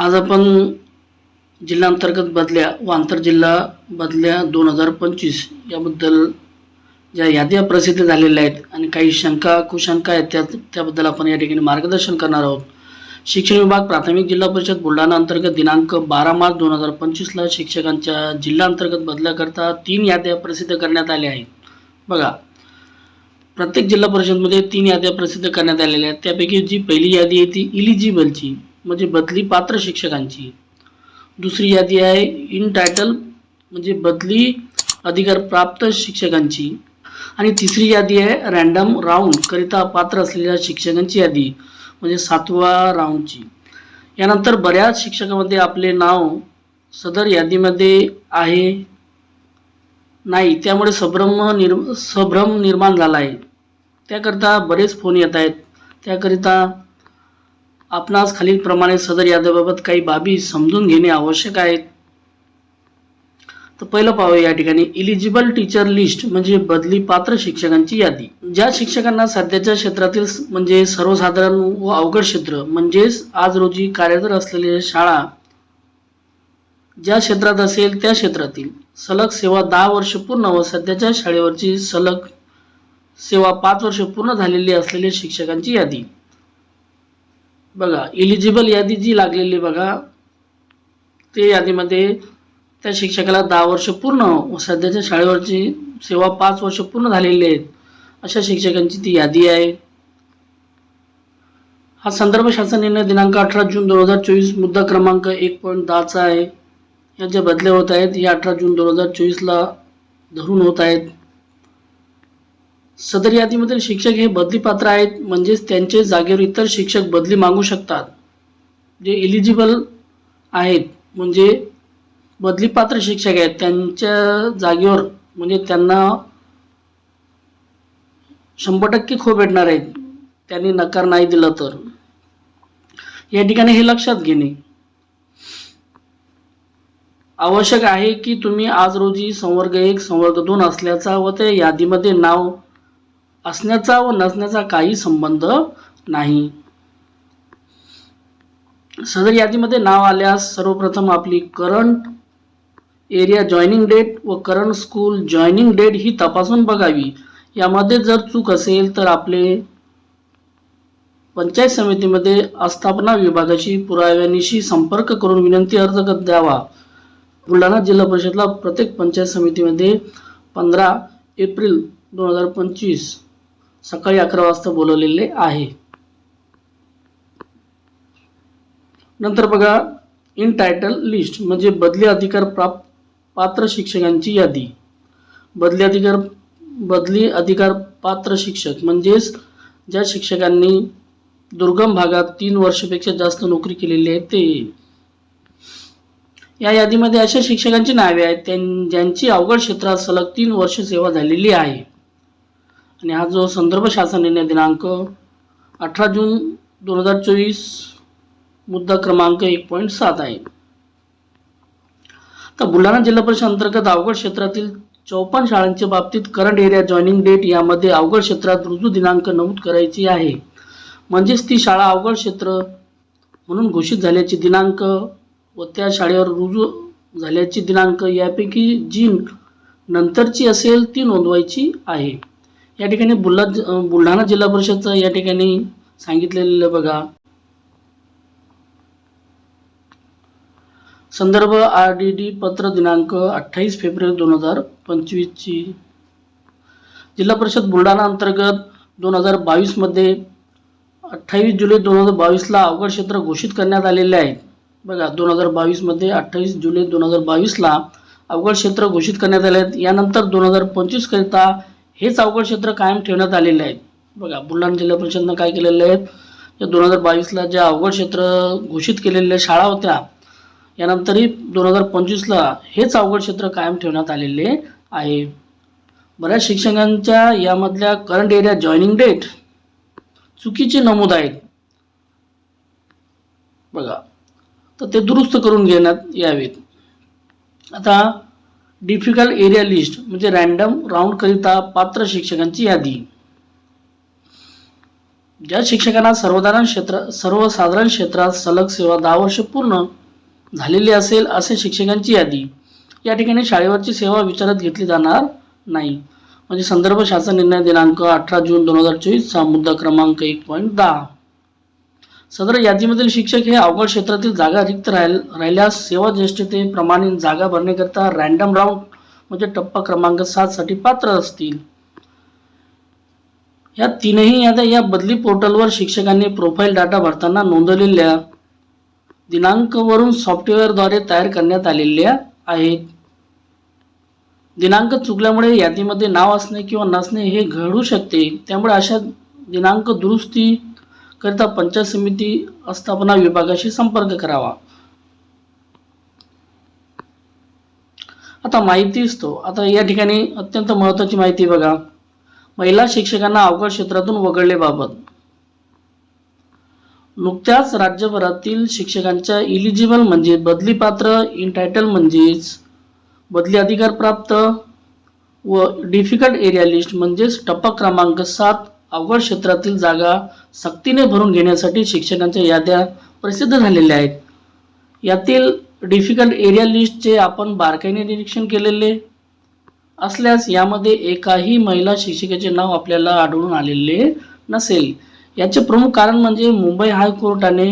आज आपण जिल्हांतर्गत बदल्या व आंतरजिल्हा बदल्या दोन हजार पंचवीस याबद्दल ज्या याद्या प्रसिद्ध झालेल्या आहेत आणि काही शंका कुशंका आहेत त्या त्याबद्दल आपण या ठिकाणी मार्गदर्शन करणार आहोत. शिक्षण विभाग प्राथमिक जिल्हा परिषद बुलढाणा अंतर्गत दिनांक बारा मार्च दोन हजार पंचवीसला शिक्षकांच्या जिल्हा अंतर्गत बदल्याकरता तीन याद्या प्रसिद्ध करण्यात आल्या आहेत. बघा प्रत्येक जिल्हा परिषदमध्ये तीन याद्या प्रसिद्ध करण्यात आलेल्या आहेत. त्यापैकी जी पहिली यादी आहे ती इलिजिबलची. म्हणजे बदली पात्र शिक्षकांची. दुसरी यादी आहे इन टायटल म्हणजे बदली अधिकार प्राप्त शिक्षकांची. आणि तिसरी यादी आहे रँडम राऊंड करिता पात्र असलेल्या शिक्षकांची यादी म्हणजे सातवा राऊंडची यानंतर बऱ्याच शिक्षकामध्ये आपले नाव सदर यादीमध्ये आहे नाही त्यामुळे सभ्रम निर् सभ्रम निर्माण झाला आहे. त्याकरिता बरेच फोन येत आहेत. त्याकरिता आपणास खालीलप्रमाणे सदर यादीबाबत काही बाबी समजून घेणे आवश्यक आहेत तर पहिलं पाहूया या ठिकाणी इलिजिबल टीचर लिस्ट म्हणजे बदली पात्र शिक्षकांची यादी. ज्या शिक्षकांना सध्याच्या क्षेत्रातील म्हणजे सर्वसाधारण व अवघड क्षेत्र म्हणजेच आज रोजी कार्यरत असलेल्या शाळा ज्या क्षेत्रात असेल त्या क्षेत्रातील सलग सेवा दहा वर्ष पूर्ण व सध्याच्या शाळेवरची सलग सेवा पाच वर्ष पूर्ण झालेली असलेल्या शिक्षकांची यादी. बघा इलिजिबल यादी जी लागलेली बघा ते यादीमध्ये त्या शिक्षकाला दहा वर्ष पूर्ण व सध्याच्या शाळेवरची सेवा पाच वर्ष पूर्ण झालेली आहेत अशा शिक्षकांची ती यादी आहे. हा संदर्भ शासन निर्णय दिनांक अठरा जून दोन हजार चोवीस मुद्दा क्रमांक एक पॉईंट दहाचा आहे. या ज्या बदल्या होत आहेत या अठरा जून दोन हजार चोवीसला धरून होत आहेत. सदर यादीमधील शिक्षक हे बदली पात्र आहेत म्हणजेच त्यांचे जागेवर इतर शिक्षक बदली मागू शकतात. जे इलिजिबल आहेत म्हणजे बदली पात्र शिक्षक आहेत त्यांच्या जागेवर म्हणजे त्यांना शंभर टक्के खो भेटणार आहेत त्यांनी नकार नाही दिला तर. या ठिकाणी हे लक्षात घेणे. आवश्यक आहे की तुम्ही आज रोजी संवर्ग एक संवर्ग दोन असल्याचा व त्या यादीमध्ये नाव असण्याचा व नसण्याचा काही संबंध नाही. सदर यादीमध्ये नाव आल्यास सर्वप्रथम आपली करंट एरिया जॉईनिंग डेट व करंट स्कूल जॉईनिंग डेट ही तपासून बघावी. यामध्ये जर चूक असेल तर आपले पंचायत समितीमध्ये आस्थापना विभागाशी पुराव्यानिशी संपर्क करून विनंती अर्ज द्यावा. बुलढाणा जिल्हा परिषदला प्रत्येक पंचायत समितीमध्ये पंधरा एप्रिल दोन हजार पंचवीस सकाळी अकरा वाजता बोलवलेले आहे. नंतर बघा इन टायटल लिस्ट म्हणजे बदली अधिकार प्राप्त पात्र शिक्षकांची यादी. बदली अधिकार बदली अधिकार पात्र शिक्षक म्हणजेच ज्या शिक्षकांनी दुर्गम भागात तीन वर्षापेक्षा जास्त नोकरी केलेली आहे ते. या यादीमध्ये अशा शिक्षकांची नावे आहेत त्यां ज्यांची अवघड क्षेत्रात सलग तीन वर्ष सेवा झालेली आहे. आणि हा जो संदर्भ शासन निर्णय दिनांक अठरा जून दोन हजार चोवीस मुद्दा क्रमांक एक पॉईंट सात आहे. तर बुलढाणा जिल्हा परिषद अंतर्गत अवघड क्षेत्रातील चौपन्न शाळांच्या बाबतीत करंट एरिया जॉईनिंग डेट यामध्ये अवघड क्षेत्रात रुजू दिनांक नमूद करायची आहे. म्हणजेच ती शाळा अवघड क्षेत्र म्हणून घोषित झाल्याची दिनांक व त्या शाळेवर रुजू झाल्याची दिनांक यापैकी जी नंतरची असेल ती नोंदवायची आहे. या ठिकाणी बुलढा बुलढाणा जिल्हा परिषदचं या ठिकाणी सांगितलेलं बघा. संदर्भ आर डी डी पत्र दिनांक अठ्ठावीस फेब्रुवारी दोन हजार पंचवीसची. जिल्हा परिषद बुलढाणा अंतर्गत दोन हजार बावीसमध्ये अठ्ठावीस जुलै दोन हजार बावीसला अवघड क्षेत्र घोषित करण्यात आलेले आहेत. बघा दोन हजार बावीसमध्ये अठ्ठावीस जुलै दोन हजार बावीसला अवघड क्षेत्र घोषित करण्यात आले आहेत. यानंतर दोन हजार पंचवीसकरिता हेच अवघड क्षेत्र कायम ठेवण्यात आलेले आहेत. बघा बुलढाणा जिल्हा परिषदनं काय केलेलं आहे दोन हजार बावीसला ज्या अवघड क्षेत्र घोषित केलेल्या शाळा होत्या यानंतरही दोन हजार पंचवीसला हेच अवघड क्षेत्र कायम ठेवण्यात आलेले आहे. बऱ्याच शिक्षकांच्या यामधल्या करंट एरिया जॉईनिंग डेट चुकीचे नमूद आहेत. बघा तर ते दुरुस्त करून घेण्यात यावेत. आता डिफिकल्ट एरिया लिस्ट म्हणजे रँडम राऊंडकरिता पात्र शिक्षकांची यादी. ज्या शिक्षकांना सर्वसाधारण क्षेत्र सर्वसाधारण क्षेत्रात सलग सेवा दहा वर्ष पूर्ण झालेली असेल असे शिक्षकांची यादी. या ठिकाणी शाळेवरची सेवा विचारात घेतली जाणार नाही. म्हणजे संदर्भ शासन निर्णय दिनांक अठरा जून दोन हजार चोवीसचा मुद्दा क्रमांक एक पॉईंट दहा. सदर यादीमधील शिक्षक हे अवघड क्षेत्रातील जागा रिक्त राहिल राहिल्यास सेवा ज्येष्ठतेप्रमाणे जागा भरण्याकरिता रँडम राऊंड म्हणजे टप्पा क्रमांक सात साठी पात्र असतील. या तीनही याद्या या बदली पोर्टलवर शिक्षकांनी प्रोफाईल डाटा भरताना नोंदवलेल्या दिनांकवरून सॉफ्टवेअरद्वारे तयार करण्यात आलेल्या आहेत. दिनांक चुकल्यामुळे यादीमध्ये नाव असणे किंवा नसणे हे घडू शकते. त्यामुळे अशा दिनांक दुरुस्ती करिता पंचायत समिती स्थापना विभागाशी संपर्क करावा. आता माहिती असतो आता या ठिकाणी अत्यंत महत्वाची माहिती बघा. महिला शिक्षकांना अवघड क्षेत्रातून वगळलेबाबत नुकत्याच राज्यभरातील शिक्षकांच्या इलिजिबल म्हणजे बदली पात्र इनटायटल म्हणजेच बदली अधिकार प्राप्त व डिफिकल्ट एरिया लिस्ट म्हणजेच टप्पा क्रमांक सात अवघड क्षेत्रातील जागा सक्तीने भरून घेण्यासाठी शिक्षकांच्या याद्या प्रसिद्ध झालेल्या आहेत. यातील डिफिकल्ट एरिया लिस्टचे आपण बारकाईने निरीक्षण केलेले असल्यास यामध्ये एकाही महिला शिक्षिकेचे नाव आपल्याला आढळून आलेले नसेल. याचे प्रमुख कारण म्हणजे मुंबई हायकोर्टाने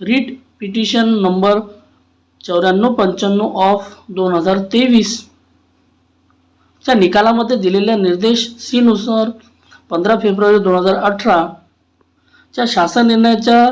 रीट पिटिशन नंबर चौऱ्याण्णव पंच्याण्णव ऑफ दोन हजार तेवीसच्या निकालामध्ये दिलेल्या निर्देश सीनुसार पंधरा फेब्रुवारी दोन हजार अठराच्या शासन निर्णयाच्या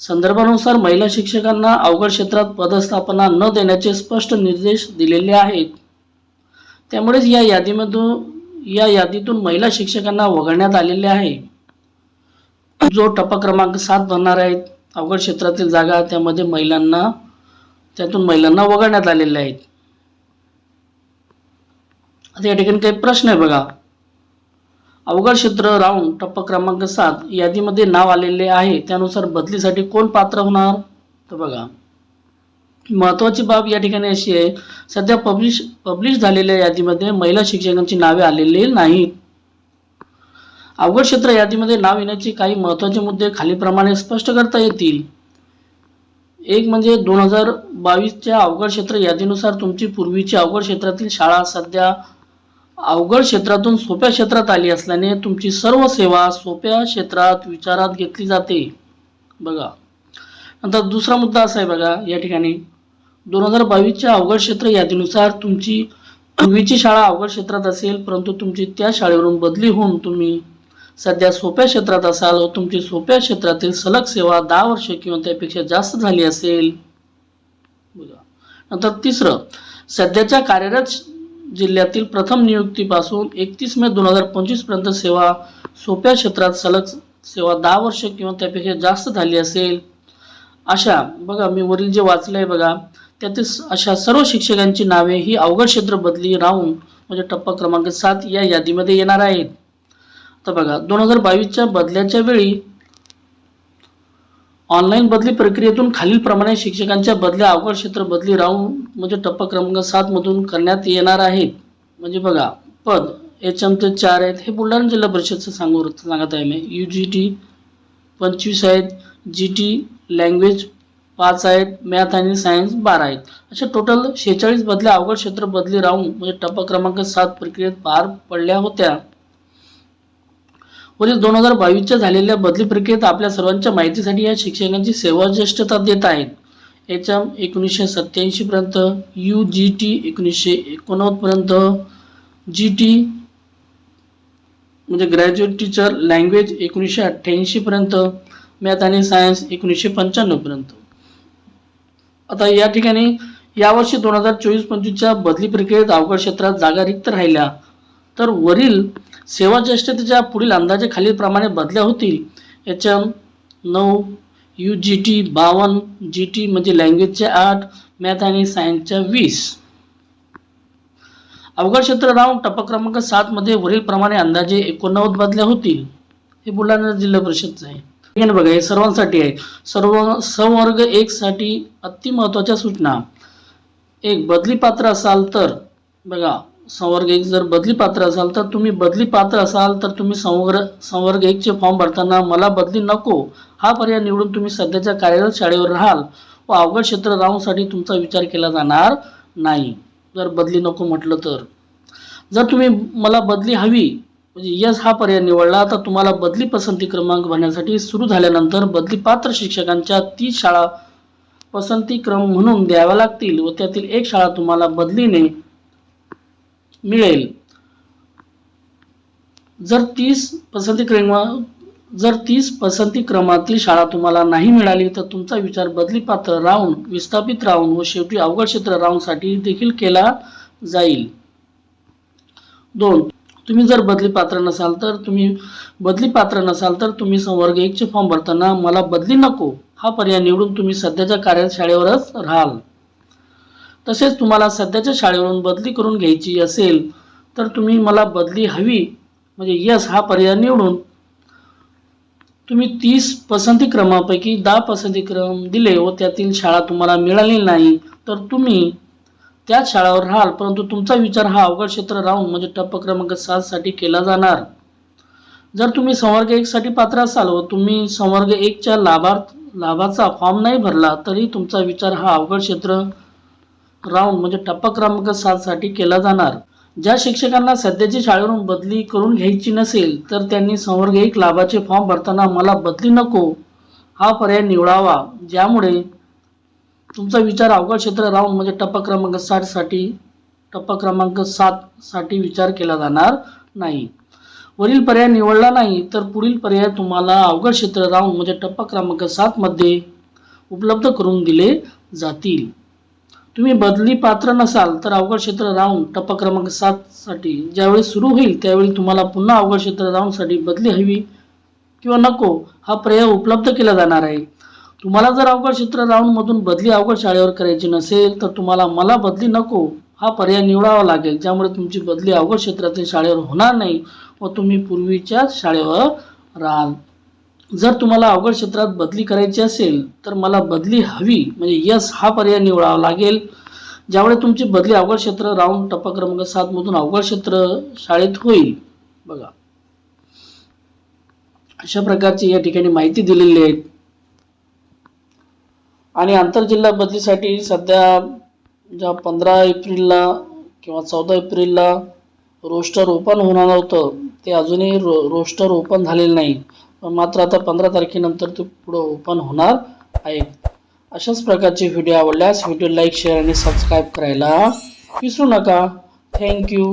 संदर्भानुसार महिला शिक्षकांना अवघड क्षेत्रात पदस्थापना न देण्याचे स्पष्ट निर्देश दिलेले आहेत. त्यामुळेच या यादीमधून या यादीतून महिला शिक्षकांना वगळण्यात आलेले आहे. जो टप्पा क्रमांक सात भरणार आहेत अवघड क्षेत्रातील जागा त्यामध्ये महिलांना त्यातून महिलांना वगळण्यात आलेले आहेत. आता या ठिकाणी काही प्रश्न आहे बघा. अवघड क्षेत्र राऊंड टप्प क्रमांक सात यादीमध्ये नाव आलेले आहे. त्यानुसार बदलीसाठी कोण पात्र होणार? तर बघा. महत्वाची बाब या ठिकाणी अशी आहे सध्या पब्लिश पब्लिश झालेल्या यादीमध्ये महिला शिक्षकांची नावे आलेली नाहीत अवघड क्षेत्र यादीमध्ये नाव येण्याचे काही महत्त्वाचे मुद्दे खालीप्रमाणे स्पष्ट करता येतील. एक म्हणजे दोन हजार बावीसच्या अवघड क्षेत्र यादीनुसार तुमची पूर्वीची अवघड क्षेत्रातील शाळा सध्या अवघड क्षेत्रातून सोप्या क्षेत्रात आली असल्याने तुमची सर्व सेवा सोप्या क्षेत्रात विचारात घेतली जाते. बघा. नंतर दुसरा मुद्दा असा आहे बघा या ठिकाणी. दोन हजार बावीसच्या अवघड क्षेत्र यादीनुसार तुमची पूर्वीची शाळा अवघड क्षेत्रात असेल परंतु तुमची त्या शाळेवरून बदली होऊन तुम्ही सध्या सोप्या क्षेत्रात असाल व तुमची सोप्या क्षेत्रातील सलग सेवा दहा वर्ष किंवा त्यापेक्षा जास्त झाली असेल. बघा. नंतर तिसरं सध्याच्या कार्यरत जिल्ह्यातील प्रथम नियुक्तीपासून एकतीस मे दोन हजार पंचवीसपर्यंत सेवा सोप्या क्षेत्रात सलग सेवा दहा वर्ष किंवा त्यापेक्षा जास्त झाली असेल. अशा बघा मी वरील जे वाचलं आहे बघा त्यातील अशा सर्व शिक्षकांची नावे ही अवघड क्षेत्र बदली राहून म्हणजे टप्पा क्रमांक सात या यादीमध्ये येणार आहेत. तर बघा दोन हजार बावीसच्या बदल्याच्या वेळी ऑनलाईन बदली प्रक्रियेतून खालीलप्रमाणे शिक्षकांच्या बदल्या अवघड क्षेत्र बदली राहून म्हणजे टप्पा क्रमांक सात मधून करण्यात येणार आहेत. म्हणजे बघा पद एच एम ते चार आहेत. हे बुलढाणा जिल्हा परिषदचं सांगू सांगत आहे मी. यू जी टी पंचवीस आहेत. जी टी लँग्वेज पाच आहेत. मॅथ आणि सायन्स बारा आहेत. अशा टोटल शेहेचाळीस बदल्या अवघड क्षेत्र बदली राहून म्हणजे टप्पा क्रमांक सात प्रक्रियेत पार पडल्या होत्या. वरील दोन हजार बावीसच्या झालेल्या बदली प्रक्रियेत आपल्या सर्वांच्या माहितीसाठी या शिक्षकांची सेवा ज्येष्ठता देत आहेत. एच एम एकोणीसशे सत्त्याऐंशीपर्यंत यू जी टी एकोणीसशे एकोणनव्वदपर्यंत जी टी म्हणजे ग्रॅज्युएट टीचर लँग्वेज एकोणीसशे अठ्ठ्याऐंशीपर्यंत मॅथ आणि सायन्स एकोणीसशे पंच्याण्णवपर्यंत आता या ठिकाणी यावर्षी दोन हजार चोवीस पंचवीसच्या बदली प्रक्रियेत अवघड क्षेत्रात जागा रिक्त राहिल्या. तर वरील सेवा ज्येष्ठतेच्या पुढील अंदाजे खालीलप्रमाणे बदल्या होतील. एच एम नऊ यू जी टी बावन्न जी टी म्हणजे लँग्वेजचे आठ मॅथ आणि सायन्सच्या वीस. अवघड क्षेत्र राहून टप्पा क्रमांक सातमध्ये वरीलप्रमाणे अंदाजे एकोणनव्वद बदल्या होतील. हे बुलढाणा जिल्हा परिषदचं आहे. ना बघा हे सर्वांसाठी आहे. सर्व संवर्ग एकसाठी अति महत्त्वाच्या सूचना. एक बदली पात्र असाल तर बघा संवर्ग एक जर बदली पात्र असाल तर तुम्ही बदली पात्र असाल तर तुम्ही संवर्ग संवर्ग एकचे फॉर्म भरताना मला बदली नको. हा पर्याय निवडून तुम्ही सध्याच्या कार्यरत शाळेवर राहाल व अवघड क्षेत्र राहूनसाठी तुमचा विचार केला जाणार नाही. जर बदली नको म्हटलं तर. जर तुम्ही मला बदली हवी म्हणजे यस हा पर्याय निवडला तर तुम्हाला बदली पसंती क्रमांक भरण्यासाठी सुरू झाल्यानंतर बदली पात्र शिक्षकांच्या तीस शाळा पसंती क्रम म्हणून द्याव्या लागतील व त्यातील एक शाळा तुम्हाला बदलीने मिळेल. जर तीस पसंती क्रमा जर तीस पसंती क्रमातील शाळा तुम्हाला नाही मिळाली तर तुमचा विचार बदली पात्र राहून विस्थापित राहून व शेवटी अवघड क्षेत्र राऊंडसाठी देखील केला जाईल. दोन तुम्ही जर बदली पात्र नसाल तर तुम्ही बदली पात्र नसाल तर तुम्ही संवर्ग एकचे फॉर्म भरताना मला बदली नको. हा पर्याय निवडून तुम्ही सध्याच्या कार्य शाळेवरच राहाल. तसेच तुम्हाला सध्याच्या शाळेवरून बदली करून घ्यायची असेल तर तुम्ही मला बदली हवी म्हणजे यस हा पर्याय निवडून तुम्ही तीस पसंती क्रमापैकी दहा पसंती क्रम दिले व त्यातील शाळा तुम्हाला मिळाली नाही तर तुम्ही त्याच शाळेवर राहाल. परंतु तुमचा विचार हा अवघड क्षेत्र राहून म्हणजे टप्प क्रमांक सातसाठी केला जाणार. जर तुम्ही संवर्ग एकसाठी पात्र असाल व तुम्ही संवर्ग एकच्या लाभार्थ लाभाचा फॉर्म नाही भरला तरी तुमचा विचार हा अवघड क्षेत्र राहून म्हणजे टप्पा क्रमांक सातसाठी केला जाणार. ज्या शिक्षकांना सध्याची शाळेवरून बदली करून घ्यायची नसेल तर त्यांनी संवर्ग एक लाभाचे फॉर्म भरताना मला बदली नको. हा पर्याय निवडावा. ज्यामुळे तुमचा विचार अवघड क्षेत्र राहून म्हणजे टप्पा क्रमांक साठसाठी टप्पा क्रमांक सातसाठी विचार केला जाणार नाही. वरील पर्याय निवडला नाही तर पुढील पर्याय तुम्हाला अवघड क्षेत्र राहून म्हणजे टप्पा क्रमांक सातमध्ये उपलब्ध करून दिले जातील. तुम्ही बदली पात्र नसाल तर अवघड क्षेत्र राहून टप्पा क्रमांक सातसाठी ज्यावेळी सुरू होईल त्यावेळी तुम्हाला पुन्हा अवघड क्षेत्र राहूनसाठी बदली हवी किंवा नको हा पर्याय उपलब्ध केला जाणार आहे. तुम्हाला जर अवघड क्षेत्र राऊंडमधून बदली अवघड शाळेवर करायची नसेल तर तुम्हाला मला बदली नको हा पर्याय निवडावा लागेल ज्यामुळे तुमची बदली अवघड क्षेत्रातील शाळेवर होणार नाही व तुम्ही पूर्वीच्याच शाळेवर राहाल. जर तुम्हाला अवघड क्षेत्रात बदली करायची असेल तर मला बदली हवी म्हणजे यस हा पर्याय निवडावा लागेल. ज्यामुळे तुमची बदली अवघड क्षेत्र राऊंड टप्पा क्रमांक सातमधून अवघड क्षेत्र शाळेत होईल. बघा. अशा प्रकारची या ठिकाणी माहिती दिलेली आहे. आणि आंतरजिल्हा बदलीसाठी सध्या ज्या पंधरा एप्रिलला किंवा चौदा एप्रिलला रोस्टर ओपन होणार होतं ते अजूनही रो रोस्टर ओपन झालेलं नाही. मात्र आता पंधरा तारखेनंतर ते पुढं ओपन होणार आहे. अशाच प्रकारचे व्हिडिओ आवडल्यास व्हिडिओ लाईक शेअर आणि सबस्क्राईब करायला विसरू नका. थँक्यू